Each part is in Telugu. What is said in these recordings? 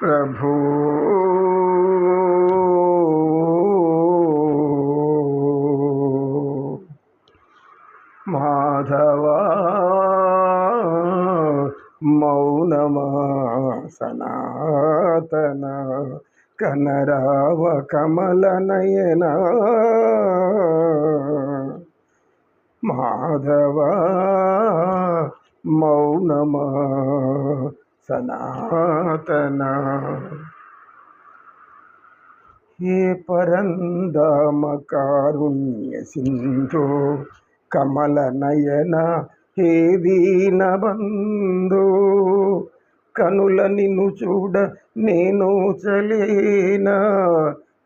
ప్రభు మాధవ మౌనమా సనాతన కనరావ కమలనయన మాధవ మౌనమా సనాతన. హే పరందామ కారుణ్య సింధు కమల నయన హే దీనబంధు కనుల నిన్ను చూడ నేను చలేనా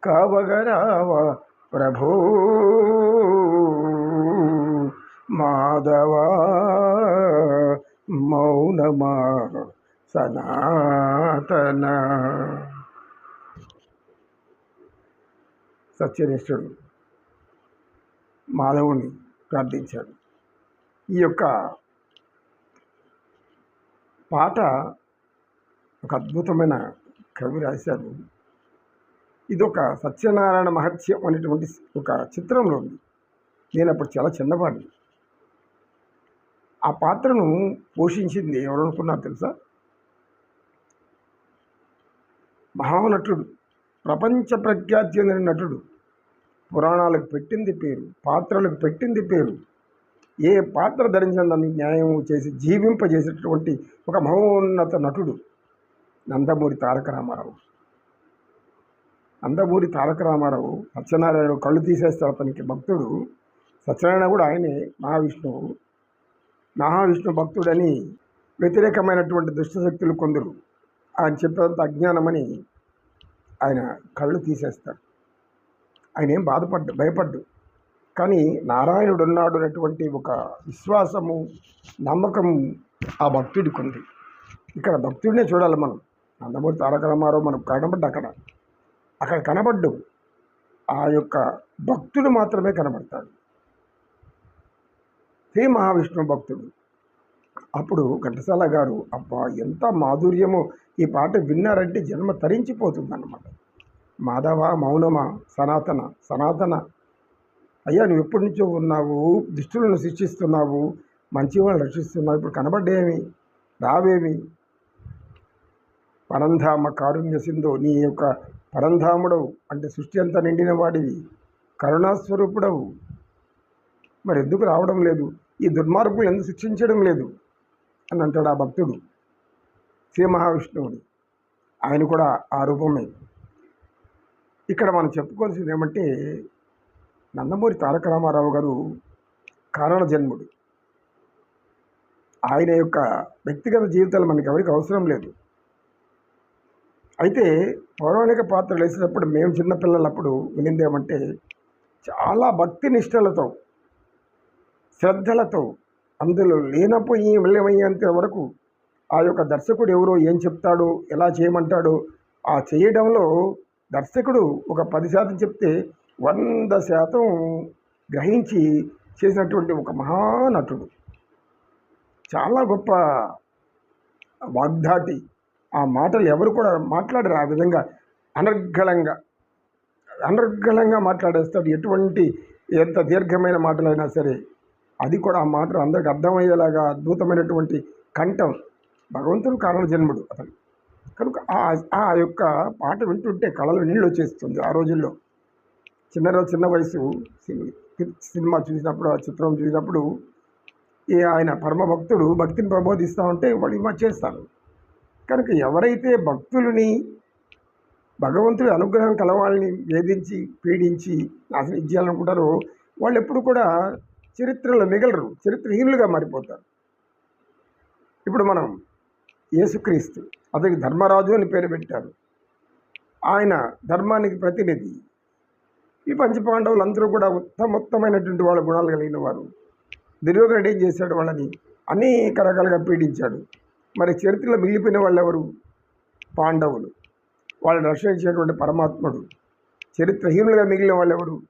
కావగరావ ప్రభో. మాధవ మౌనమా. సనాతన. సత్యనిష్ఠుడు మాధవుని ప్రార్థించాడు. ఈ యొక్క పాట ఒక అద్భుతమైన కవి రాశారు ఇది ఒక సత్యనారాయణ మహత్యం అనేటువంటి ఒక చిత్రంలో ఉంది. నేను అప్పుడు చాలా చిన్నవాడిని. ఆ పాత్రను పోషించింది ఎవరనుకున్నారు తెలుసా? మహానటుడు ప్రపంచ ప్రఖ్యాతి చెందిన నటుడు. పురాణాలకు పెట్టింది పేరు పాత్రలకు పెట్టింది పేరు. ఏ పాత్ర ధరించిన దాన్ని న్యాయం చేసి జీవింపజేసేటటువంటి ఒక మహోన్నత నటుడు నందమూరి తారక రామారావు. నందమూరి తారక రామారావు సత్యనారాయణ కళ్ళు తీసేస్తారు అతనికి భక్తుడు. సత్యనారాయణ కూడా ఆయనే మహావిష్ణువు. మహావిష్ణు భక్తుడని వ్యతిరేకమైనటువంటి దుష్టశక్తులు కొందరు. ఆయన చెప్పేంత అజ్ఞానమని ఆయన కళ్ళు తీసేస్తాడు. ఆయన ఏం బాధపడ్డు భయపడ్డు. కానీ నారాయణుడు ఉన్నాడు అనేటువంటి ఒక విశ్వాసము నమ్మకం ఆ భక్తుడికి ఉంది. ఇక్కడ భక్తుడినే చూడాలి మనం. నందమూరి తారక రామారావు మనకు కనబడ్డు అక్కడ. అక్కడ కనబడ్డు. ఆ యొక్క భక్తుడు మాత్రమే కనబడతాడు. శ్రీ మహావిష్ణు భక్తుడు. అప్పుడు ఘంటసాల గారు అబ్బా ఎంత మాధుర్యమో! ఈ పాట విన్నారంటే జన్మ తరించిపోతుందన్నమాట. మాధవ మౌనమా సనాతన సనాతన. అయ్యా నువ్వు ఎప్పటి నుంచో ఉన్నావు? దుష్టులను శిక్షిస్తున్నావు? మంచి వాళ్ళని రక్షిస్తున్నావు? ఇప్పుడు కనబడ్డేమి? రావేమి? పరంధామ కారుణ్య సింధు నీ యొక్క పరంధాముడవు. అంటే సృష్టి అంతా నిండిన వాడివి. కరుణాస్వరూపుడవు మరి ఎందుకు రావడం లేదు? ఈ దుర్మార్గులు ఎందుకు శిక్షించడం లేదు? అని అంటాడు ఆ భక్తుడు. శ్రీ మహావిష్ణువుడు. ఆయన కూడా ఆ రూపమే. ఇక్కడ మనం చెప్పుకోవాల్సింది ఏమంటే నందమూరి తారక రామారావు గారు కారణ జన్ముడు. ఆయన యొక్క వ్యక్తిగత జీవితాలు మనకి ఎవరికి అవసరం లేదు. అయితే పౌరాణిక పాత్రలు వేసేటప్పుడు మేము చిన్నపిల్లలప్పుడు వినింది ఏమంటే చాలా భక్తి నిష్టలతో శ్రద్ధలతో అందులో లేనపోయి వెళ్ళమయ్యేంత వరకు ఆ యొక్క దర్శకుడు ఎవరో ఏం చెప్తాడో ఎలా చేయమంటాడో ఆ చేయడంలో దర్శకుడు ఒక పది శాతం చెప్తే వంద శాతం గ్రహించి చేసినటువంటి ఒక మహానటుడు. చాలా గొప్ప వాగ్దాటి. ఆ మాటలు ఎవరు కూడా మాట్లాడరు ఆ విధంగా. అనర్గళంగా అనర్గళంగా మాట్లాడేస్తాడు. ఎటువంటి ఎంత దీర్ఘమైన మాటలైనా సరే. అది కూడా ఆ మాటలు అందరికి అర్థమయ్యేలాగా అద్భుతమైనటువంటి కంఠం. భగవంతుడు కారణ జన్ముడు అతను. కనుక ఆ ఆ యొక్క పాట వింటుంటే కళలో నీళ్ళు వచ్చేస్తుంది ఆ రోజుల్లో. చిన్న రోజు చిన్న వయసు సినిమా చూసినప్పుడు ఆ చిత్రం చూసినప్పుడు ఏ ఆయన పరమ భక్తుడు భక్తిని ప్రబోధిస్తూ ఉంటే వాళ్ళు ఇమా చేస్తారు. కనుక ఎవరైతే భక్తులని భగవంతుడి అనుగ్రహం కలవాళ్ళని వేధించి పీడించి నాశనం ఇచ్చేయాలనుకుంటారో వాళ్ళు ఎప్పుడు కూడా చరిత్రలో మిగలరు చరిత్రహీనులుగా మారిపోతారు. ఇప్పుడు మనం యేసుక్రీస్తు అతనికి ధర్మరాజు అని పేరు పెట్టారు. ఆయన ధర్మానికి ప్రతినిధి. ఈ పంచపాండవులు అందరూ కూడా ఉత్తమోత్తమైనటువంటి వాళ్ళ గుణాలు కలిగిన వారు. దుర్యోధనుడు ఏం చేశాడు? వాళ్ళని అనేక రకాలుగా పీడించాడు. మరి చరిత్రలో మిగిలిపోయిన వాళ్ళు ఎవరు పాండవులు. వాళ్ళని రక్షించేటువంటి పరమాత్ముడు. చరిత్రహీనులుగా మిగిలిన వాళ్ళు ఎవరు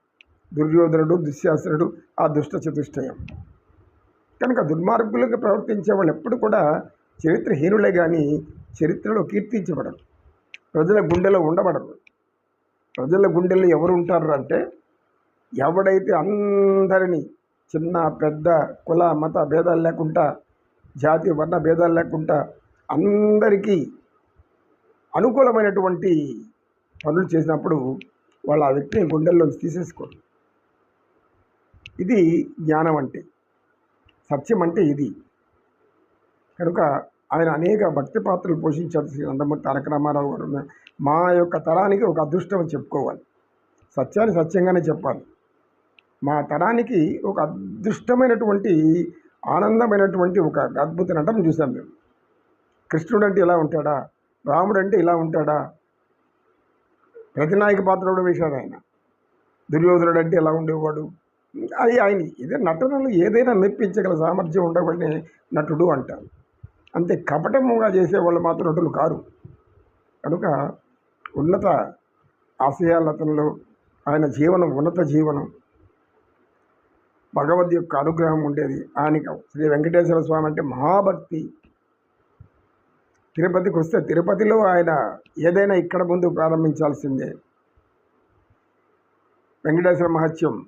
దుర్యోధనుడు దుశ్శాసనుడు ఆ దుష్ట చతుష్టయం. కనుక దుర్మార్గులుగా ప్రవర్తించే వాళ్ళు ఎప్పుడు కూడా చరిత్రహీనులే కానీ చరిత్రలో కీర్తించబడరు. ప్రజల గుండెలో ఉండబడరు. ప్రజల గుండెల్లో ఎవరు ఉంటారు అంటే ఎవడైతే అందరినీ చిన్న పెద్ద కుల మత భేదాలు లేకుండా జాతి వర్ణ భేదాలు లేకుండా అందరికీ అనుకూలమైనటువంటి పనులు చేసినప్పుడు వాళ్ళు ఆ వ్యక్తిని గుండెల్లోంచి తీసేసుకోరు. ఇది జ్ఞానం అంటే సత్యం అంటే ఇది. కనుక ఆయన అనేక భక్తి పాత్రలు పోషించారు శ్రీ నందమూరి తారక రామారావు గారు. మా యొక్క తరానికి ఒక అదృష్టం అని చెప్పుకోవాలి. సత్యాన్ని సత్యంగానే చెప్పాలి. మా తరానికి ఒక అదృష్టమైనటువంటి ఆనందమైనటువంటి ఒక అద్భుత నటన చూసాం మేము. కృష్ణుడు అంటే ఇలా ఉంటాడా? రాముడు అంటే ఇలా ఉంటాడా? ప్రతినాయక పాత్ర కూడా వేశాడు ఆయన. దుర్యోధనుడు అంటే ఎలా ఉండేవాడు? అది ఆయన ఇదే నటనలు ఏదైనా మెప్పించగల సామర్థ్యం ఉండబడినే నటుడు అంటారు. అంతే కపటముగా చేసేవాళ్ళు మాత్రం నటులు కారు. కనుక ఉన్నత ఆశయాలతలో ఆయన జీవనం ఉన్నత జీవనం భగవద్ యొక్క అనుగ్రహం ఉండేది. ఆయనకి శ్రీ వెంకటేశ్వర స్వామి అంటే మహాభక్తి. తిరుపతికి వస్తే తిరుపతిలో ఆయన ఏదైనా ఇక్కడ ముందు ప్రారంభించాల్సిందే. వెంకటేశ్వర మహత్యం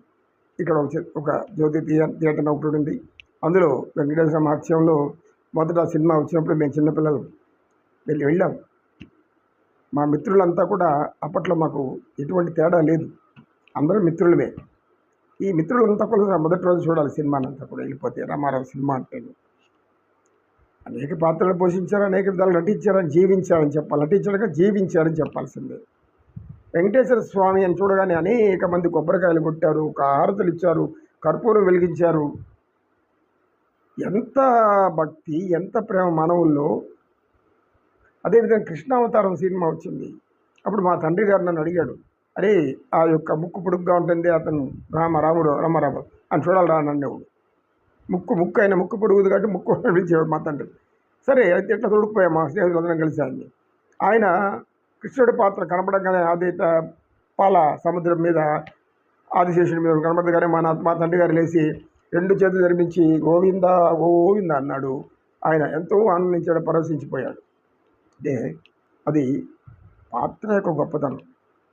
ఇక్కడ ఒక ఒక జ్యోతి థియేటర్ ఒకటి ఉంది అందులో వెంకటేశ్వర మహత్యంలో మొదట సినిమా వచ్చినప్పుడు మేము చిన్నపిల్లలు వెళ్ళి వెళ్ళాం. మా మిత్రులంతా కూడా అప్పట్లో మాకు ఎటువంటి తేడా లేదు. అందరూ మిత్రులమే. ఈ మిత్రులంతా కూడా మొదటి రోజు చూడాలి సినిమానంతా కూడా. వెళ్ళిపోతే రామారావు సినిమా అంటే అనేక పాత్రలు పోషించారు అనేక విధాలు నటించారని జీవించారని చెప్పాలి. నటించడగా జీవించారని చెప్పాల్సిందే. వెంకటేశ్వర స్వామి అని చూడగానే అనేక మంది కొబ్బరికాయలు కొట్టారు ఒక హారతులు ఇచ్చారు కర్పూరం వెలిగించారు. ఎంత భక్తి ఎంత ప్రేమ మానవుల్లో. అదేవిధంగా కృష్ణావతారం సినిమా వచ్చింది. అప్పుడు మా తండ్రి గారు నన్ను అడిగాడు అరే ఆ యొక్క ముక్కు పొడుగ్గా ఉంటుంది అతను? రామ రాముడు రామారావు అని చూడాలి రా నన్నేవాడు ముక్కు ముక్కు అయిన ముక్కు పొడుగుది కాబట్టి ముక్కు పిలిచేవాడు మా తండ్రి. సరే అయితే ఎట్లా తొడుకుపోయాం మా స్నేహితులందరం కలిసి ఆయన్ని. ఆయన కృష్ణుడి పాత్ర కనపడగానే ఆదిత పాల సముద్రం మీద ఆదిశేషుడి మీద కనపడగానే మా మా తండ్రి గారు లేచి రెండు చేతులు నిర్మించి గోవింద గోవింద అన్నాడు. ఆయన ఎంతో ఆనందించాడు పరవశించిపోయాడు. అంటే అది పాత్ర యొక్క గొప్పతనం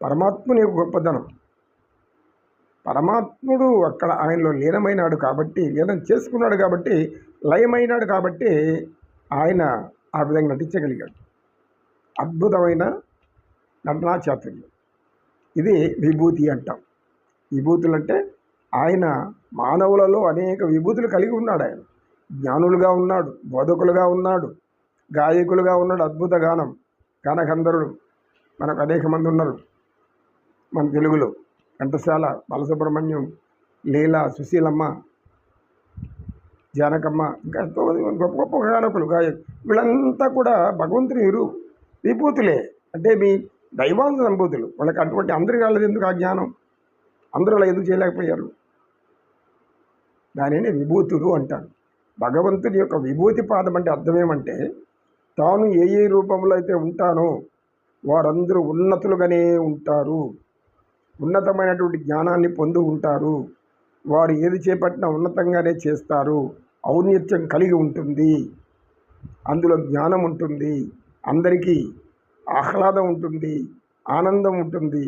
పరమాత్ముని యొక్క గొప్పతనం. పరమాత్ముడు అక్కడ ఆయనలో లీనమైనాడు కాబట్టి లీనం చేసుకున్నాడు కాబట్టి లయమైనాడు కాబట్టి ఆయన ఆ విధంగా నటించగలిగాడు. అద్భుతమైన నటనా చాతుర్యం. ఇది విభూతి అంటాం. విభూతులు అంటే ఆయన మానవులలో అనేక విభూతులు కలిగి ఉన్నాడు ఆయన. జ్ఞానులుగా ఉన్నాడు బోధకులుగా ఉన్నాడు గాయకులుగా ఉన్నాడు అద్భుత గానం గానగంధర్వుడు మనకు అనేక మంది ఉన్నారు మన తెలుగులో. ఘంటసాల బాలసుబ్రహ్మణ్యం లీల సుశీలమ్మ జానకమ్మ ఇంకా ఎంతోమంది గొప్ప గొప్ప గానకులు గాయకులు. వీళ్ళంతా కూడా భగవంతుని విభూతులే. అంటే మీ దైవాంధ సంభూతులు వాళ్ళకి అటువంటి అందరి వాళ్ళది ఎందుకు ఆ జ్ఞానం? అందరూ అలా ఎందుకు చేయలేకపోయారు? దానిని విభూతులు అంటారు భగవంతుని యొక్క విభూతి పాదం అంటే అర్థం ఏమంటే తాను ఏ ఏ రూపంలో అయితే ఉంటానో వారందరూ ఉన్నతులుగానే ఉంటారు. ఉన్నతమైనటువంటి జ్ఞానాన్ని పొందు ఉంటారు. వారు ఏది చేపట్టినా ఉన్నతంగానే చేస్తారు. ఔన్నత్యం కలిగి ఉంటుంది. అందులో జ్ఞానం ఉంటుంది. అందరికీ ఆహ్లాదం ఉంటుంది ఆనందం ఉంటుంది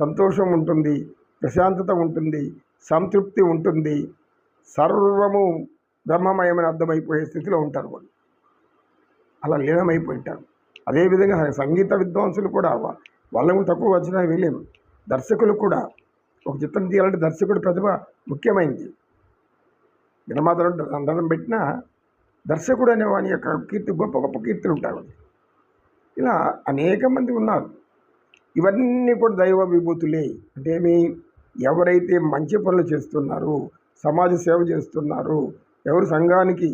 సంతోషం ఉంటుంది ప్రశాంతత ఉంటుంది సంతృప్తి ఉంటుంది. సర్వము బ్రహ్మమయమని అర్థమైపోయే స్థితిలో ఉంటారు వాళ్ళు. అలా లీనమైపోయి ఉంటారు అదేవిధంగా సంగీత విద్వాంసులు కూడా వాళ్ళని కూడా తక్కువ వచ్చినా వెళ్ళాము దర్శకులు కూడా ఒక చిత్రం తీయాలంటే దర్శకుడి ప్రతిభ ముఖ్యమైనది నిర్మాతలు అందరం పెట్టినా దర్శకుడు అనే వాని యొక్క కీర్తి గొప్ప గొప్ప కీర్తులు ఉంటాయి ఇలా అనేక మంది ఉన్నారు. ఇవన్నీ కూడా దైవ విభూతులే. అంటే మీ ఎవరైతే మంచి పనులు చేస్తున్నారు సమాజ సేవ చేస్తున్నారు ఎవరు సంఘానికి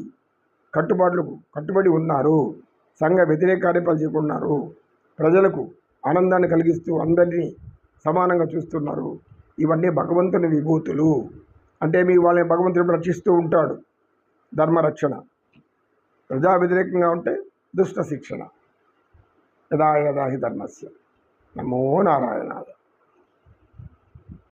కట్టుబాట్లు కట్టుబడి ఉన్నారు సంఘ వ్యతిరేక కార్యక్రమాలు చేయకున్నారు ప్రజలకు ఆనందాన్ని కలిగిస్తూ అందరినీ సమానంగా చూస్తున్నారు. ఇవన్నీ భగవంతుని విభూతులు. అంటే మీ వాళ్ళని భగవంతుడు రక్షిస్తూ ఉంటాడు. ధర్మరక్షణ. ప్రజా వ్యతిరేకంగా ఉంటే దుష్ట శిక్షణ. യഥാ യഥാഹി ധർമ്മസ്യ. നമോ നാരായണായ.